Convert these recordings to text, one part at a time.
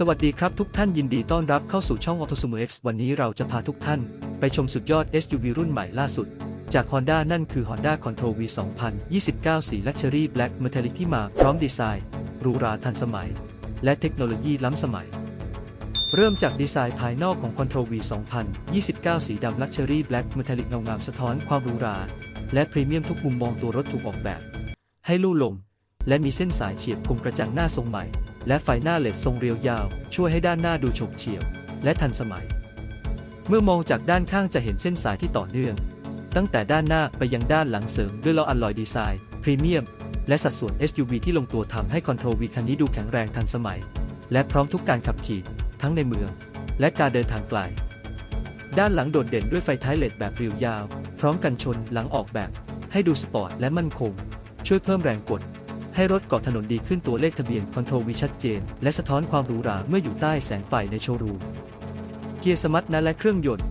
สวัสดีครับทุกท่านยินดีต้อนรับเข้าสู่ช่อง Auto s u m e X วันนี้เราจะพาทุกท่าน ไปชมสุดยอด SUV รุ่นใหม่ล่าสุด จาก Honda นั่นคือ Honda Control V 2029 สี Luxury Black Metallic ที่มาพร้อมดีไซน์หรูหราทันสมัย และเทคโนโลยีล้ำสมัย เริ่มจากดีไซน์ภายนอกของ Control V 2029 สีดำ Luxury Black Metallic เงางามสะท้อนความหรูหราและพรีเมียมทุกมุมมองตัวรถถูกออกแบบ ให้ลู่ลม และมีเส้นสายเฉียบคมกระจังหน้าทรงใหม่ และไฟหน้าเลดทรงเรียวยาว ช่วยให้ด้านหน้าดูฉบเฉี่ยว และทันสมัย เมื่อมองจากด้านข้างจะเห็นเส้นสายที่ต่อเนื่อง ตั้งแต่ด้านหน้าไปยังด้านหลังเสริมด้วยล้ออัลลอยดีไซน์พรีเมียมและสัดส่วน SUV ที่ลงตัวทำให้ Control V คันนี้ดูแข็งแรงทันสมัย และพร้อมทุกการขับขี่ ทั้งในเมือง และการเดินทางไกล ด้านหลังโดดเด่นด้วยไฟท้ายเลดแบบเรียวยาว พร้อมกันชนหลังออกแบบ ให้ดูสปอร์ตและมั่นคง ช่วยเพิ่มแรงกด ให้รถเกาะถนนดีขึ้นตัวเลขทะเบียน Control V ชัดเจน และสะท้อนความหรูหราเมื่ออยู่ใต้แสงไฟในโชว์รูมเกียร์สมรรถนะและเครื่องยนต์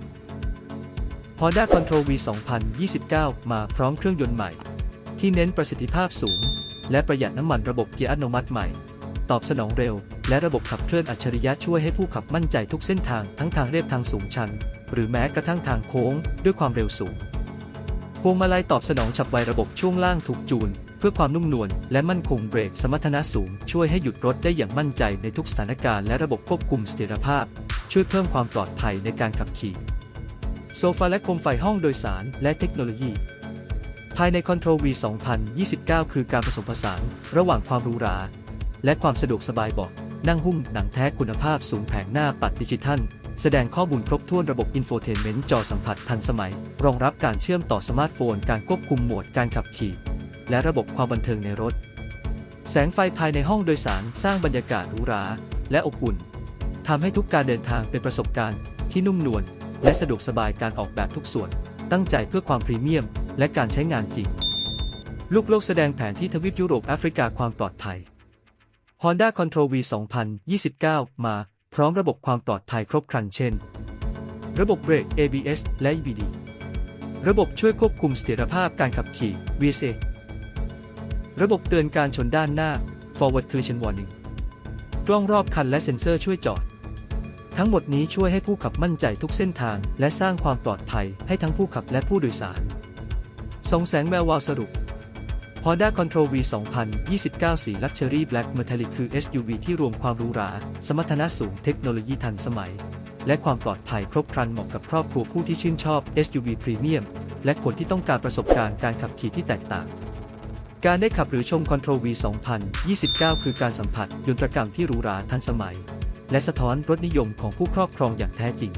Honda Control V 2029 มาพร้อมเครื่องยนต์ใหม่ ที่เน้นประสิทธิภาพสูง และประหยัดน้ำมันระบบเกียร์อัตโนมัติใหม่ ตอบสนองเร็ว และระบบขับเคลื่อนอัจฉริยะช่วยให้ผู้ขับมั่นใจทุกเส้นทางทั้งทางเรียบทางสูงชัน หรือแม้กระทั่งทางโค้ง ด้วยความเร็วสูง วงมาลัยตอบสนองฉับไวระบบช่วงล่างถูกจูน เพื่อความนุ่มนวลและมั่นคงเบรกสมรรถนะสูง ช่วยให้หยุดรถได้อย่างมั่นใจในทุกสถานการณ์และระบบควบคุมเสถียรภาพ ช่วยเพิ่มความปลอดภัยในการขับขี่ โซฟาและโคมไฟห้องโดยสารและเทคโนโลยี ภายใน Control V 2029 คือการผสมผสานระหว่างความหรูหรา และความสะดวกสบายเบอกนั่งหุ้มหนังแท้คุณภาพสูงแผงหน้าปัดดิจิทัล แสดงข้อมูลครบถ้วนระบบอินโฟเทนเมนต์จอสัมผัสทันสมัย รองรับการเชื่อมต่อสมาร์ทโฟน การควบคุมโหมดการขับขี่ และระบบความบันเทิงในรถ แสงไฟภายในห้องโดยสารสร้างบรรยากาศหรูหราและอบอุ่นทำให้ทุกการเดินทางเป็นประสบการณ์ที่นุ่มนวลและสะดวกสบายการออกแบบทุกส่วน ตั้งใจเพื่อความพรีเมียม และการใช้งานจริง ลูกโลกแสดงแผนที่ทวีปยุโรปแอฟริกาความปลอดภัย Honda Control V 2029 มา ร้อมระบบความปลอดภัยครบครันเช่น ระบบเบรก ABS และ EBD ระบบช่วยควบคุมเสถียรภาพการขับขี่ VSA ระบบเตือนการชนด้านหน้า Forward Collision Warning กล้องรอบคันและเซ็นเซอร์ช่วยจอด ทั้งหมดนี้ช่วยให้ผู้ขับมั่นใจทุกเส้นทาง และสร้างความปลอดภัยให้ทั้งผู้ขับและผู้โดยสารสองแสงแวววาวสรุป Honda Control V 2029 สี Luxury Black Metallic คือ SUV ที่รวมความหรูหรา สมรรถนะสูง เทคโนโลยีทันสมัย และความปลอดภัยครบครันเหมาะกับครอบครัวผู้ที่ชื่นชอบ SUV Premium และคนที่ต้องการประสบการณ์การขับขี่ที่แตกต่าง การได้ขับหรือชม Control V 2029 คือการสัมผัสยนตรกรรมที่หรูหราทันสมัย และสะท้อนรสนิยมของผู้ครอบครองอย่างแท้จริง